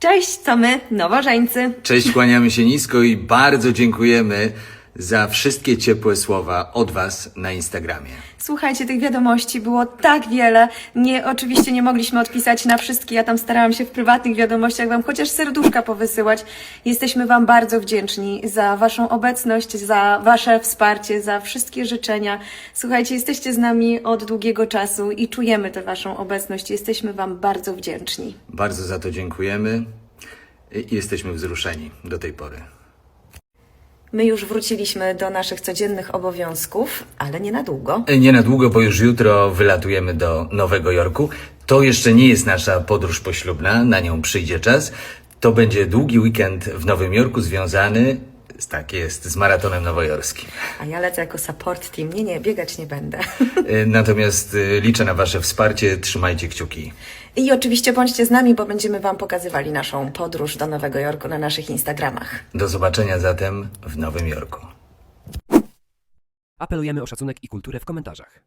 Cześć, to my, nowożeńcy. Cześć, kłaniamy się nisko i bardzo dziękujemy za wszystkie ciepłe słowa od Was na Instagramie. Słuchajcie, tych wiadomości było tak wiele. Nie, oczywiście nie mogliśmy odpisać na wszystkie. Ja tam starałam się w prywatnych wiadomościach Wam chociaż serduszka powysyłać. Jesteśmy Wam bardzo wdzięczni za Waszą obecność, za Wasze wsparcie, za wszystkie życzenia. Słuchajcie, jesteście z nami od długiego czasu i czujemy tę Waszą obecność. Jesteśmy Wam bardzo wdzięczni. Bardzo za to dziękujemy i jesteśmy wzruszeni do tej pory. My już wróciliśmy do naszych codziennych obowiązków, ale nie na długo. Nie na długo, bo już jutro wylatujemy do Nowego Jorku. To jeszcze nie jest nasza podróż poślubna, na nią przyjdzie czas. To będzie długi weekend w Nowym Jorku związany, tak jest, z maratonem nowojorskim. A ja lecę jako support team. Nie, nie, biegać nie będę. Y, Natomiast y, liczę na Wasze wsparcie, trzymajcie kciuki. I oczywiście bądźcie z nami, bo będziemy Wam pokazywali naszą podróż do Nowego Jorku na naszych Instagramach. Do zobaczenia zatem w Nowym Jorku. Apelujemy o szacunek i kulturę w komentarzach.